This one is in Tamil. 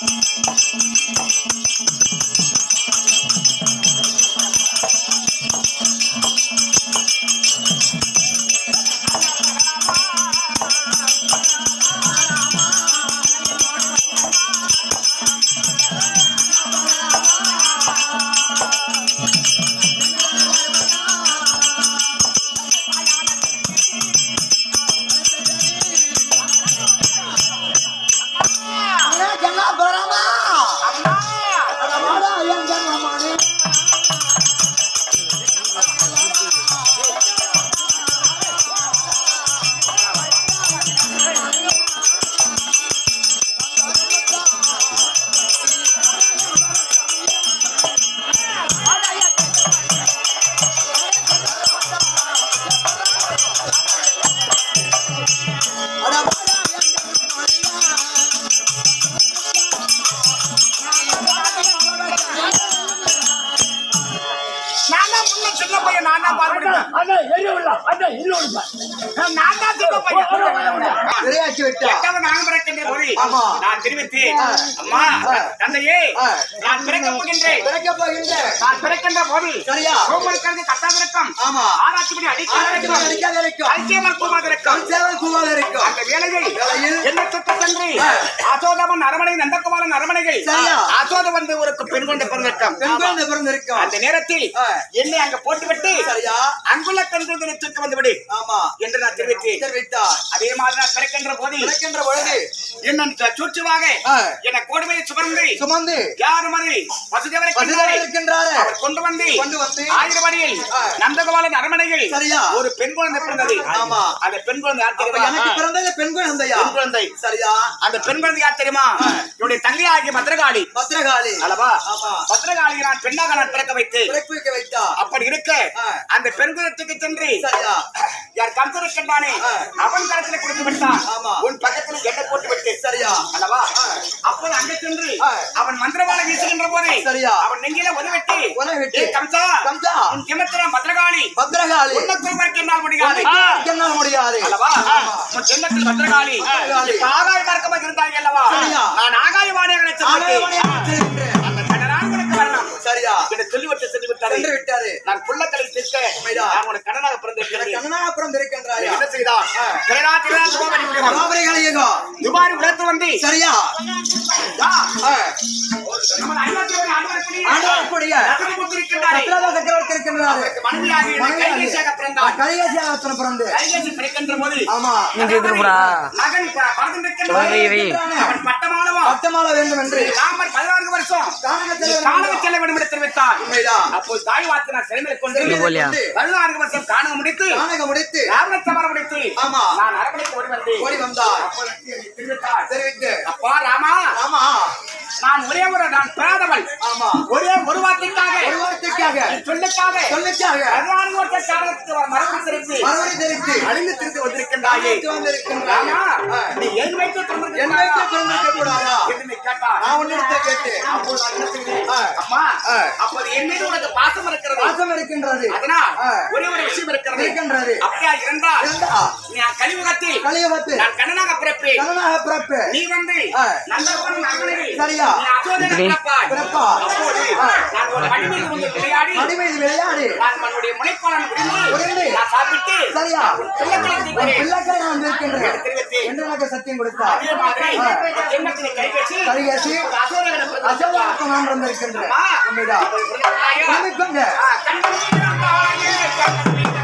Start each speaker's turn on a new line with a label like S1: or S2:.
S1: Thank you. நான் தான் பால் நான் தெரிவித்தேன் அம்மா தந்தையே
S2: ஆ.
S1: நான் பிறக்க போகின்றேன்.
S2: பிறக்க போகின்ற
S1: நான் பிறக்கின்ற போது
S2: சரியா?
S1: கோமலுக்கு கட்டாதிருக்கும்
S2: ஆமா.
S1: ஆராய்ச்சிப்படி அடிக்காதிருக்கும்
S2: அடிக்காத இருக்கும்.
S1: அரிசியமல் கூமாதிருக்கும்
S2: சேவல் கூவாத இருக்கும்
S1: அந்த வேலையை என்ன சுத்த. அசோதமன் அரமனை நந்தகுமாரன் அரமனைகள். அசோத வந்து ஒரு பெண் கொண்டு பிறந்திருக்கும்
S2: பெண் பிறந்திருக்கும்
S1: அந்த நேரத்தில். என்னை அங்க போட்டுவிட்டு
S2: சரியா?
S1: அங்குள்ள கண்குழந்தை தூக்கி வந்துவிடு
S2: ஆமா
S1: என்று நான் தெரிவித்தேன்
S2: தெரிவித்தார்
S1: அதே மாதிரி நான் பிறக்கின்ற போது
S2: பிறக்கின்ற பொழுது
S1: என்ன சுற்றுவாக
S2: ஆ.
S1: என கோடுமையை சுமந்து
S2: சுமந்து
S1: யாரும் அது வசுதேவரை
S2: இருக்கின்றாரு
S1: அவர் கொண்டு வந்து
S2: கொண்டு வந்து
S1: ஆயிரம் அடியில். நந்தகோபாலன் அரமனையில்
S2: சரியா.
S1: ஒரு பெண் குழந்தை பிறந்தது
S2: ஆமா.
S1: அந்த பெண் குழந்தை
S2: எனக்கு பிறந்தது பெண் குழந்தையா
S1: பெண் குழந்தை.
S2: சரியா?
S1: அந்த பெண் குழந்தை யார் தெரியுமா? என்னுடைய தங்கை ஆகிய பத்ரகாளி.
S2: பத்திரகாளி
S1: அல்லவா?
S2: ஆமா.
S1: பத்ரகாளியை நான் பெண்ணாக நான் பிறக்க வைத்து அப்படி இருக்க. அந்த பெண் குலத்துக்கு சென்று
S2: சரியா?
S1: யார்
S2: ஆ.
S1: அவன் கருத்துல கொடுத்து விட்டான். உன் பக்கத்துல எட்டை போட்டு விட்டு?
S2: சரியா?
S1: அல்லவா? அப்போது அங்க சென்று. அவன் மந்திரவாள வீசுகின்ற போதே
S2: சரியா.
S1: அவன் நெஞ்சில உதவிட்டு
S2: உதவிட்டு.
S1: கம்சா
S2: கம்சா.
S1: உன் கிமத்திரம் பத்ரகாளி
S2: பத்திரகாளி
S1: உன்ன என்னால் முடியாது.
S2: முடியாது.
S1: அல்லவா? உன் ஜென்மத்தில் பத்ரகாளி இப்ப ஆகாய மார்க்கமாக இருந்தாங்க அல்லவா. நான் ஆகாயவாணியாக
S2: ஆலயமணியாக
S1: நினைச்சேன்
S2: வச்சிருக்கின்றேன்.
S1: அந்த கடனாங்களுக்கு வரணும்
S2: சரியா?
S1: இதை சொல்லிவிட்டு சென்று விட்டாரு
S2: சென்று விட்டாரு.
S1: நான் தீர்க்க
S2: உண்மைதான்.
S1: நான் உனக்கு கடனாக பிறந்திருக்கிறேன்
S2: கண்ணனாபுரம் இருக்கின்றாயா?
S1: என்ன முடியும்
S2: ராபரிகளையோ
S1: துபாரி உலகத்து வந்து
S2: சரியா?
S1: ஆண்டவருக்குரிய
S2: சக்கரவர்த்தி இருக்கின்றாரு
S1: கைகேசியாக
S2: பிறந்து
S1: கைகேசி பிறக்கின்ற போது
S2: ஆமா.
S1: மகன். அவன் பட்டமானவன்.
S2: பட்டமால வேண்டும் என்று.
S1: ராமர் பதினான்கு வருஷம்
S2: கானகத்தில்
S1: காணக செல்ல வேண்டும். என்று தெரிவித்தார்.
S2: உண்மைதான்.
S1: அப்போது தாய் வார்த்தை நான் சிறைமையில் கொண்டு பதினான்கு வருஷம் காணக முடித்து
S2: கானக முடித்து
S1: ராவண சமரம் முடித்து
S2: ஆமா.
S1: நான் அரவணைக்கு ஓடி வந்தேன்
S2: ஓடி வந்தார்.
S1: தெரிவித்தார்.
S2: தெரிவித்து.
S1: அப்பா ராமா.
S2: ஆமா
S1: நான் ஒரே ஒரு நான் பிராதவன்.
S2: ஆமா.
S1: ஒரே ஒரு வார்த்தைக்காக.
S2: ஒரு வார்த்தைக்காக.
S1: சொல்லுக்காக.
S2: சொல்லுக்காக.
S1: பதினான்கு வருஷ காலத்துக்கு மரபு தெரிவித்து.
S2: மறுபடி தெரிவித்து.
S1: அழிந்து திருந்து வந்திருக்கின்றாயே. நீ என் வயிற்று
S2: என் வயிற்று பிறந்திருக்க கூடாதா?
S1: என்று
S2: நான் உன்னிடத்தை.
S1: அம்மா. அப்போது என் மீது உனக்கு பாசம் இருக்கிறது.
S2: பாசம் இருக்கின்றது.
S1: அதனால்
S2: ஆ.
S1: ஒரே ஒரு விஷயம் இருக்கிறது.
S2: இருக்கின்றது.
S1: அப்படியா இருந்தால்
S2: இருந்தா
S1: நான் கலியுகத்தில் நான் கண்ணனாக பிறப்பேன்.
S2: கண்ணனாக பிறப்பு
S1: நீ வந்து அரண்மனையில் நான் மடிமீது வந்து விளையாடி நான் நான்
S2: சரியா? நான் இருக்கின்றேன். என்று எனக்கு சத்தியம் கொடுத்தார்.
S1: மாதிரி
S2: ஆ.
S1: உன்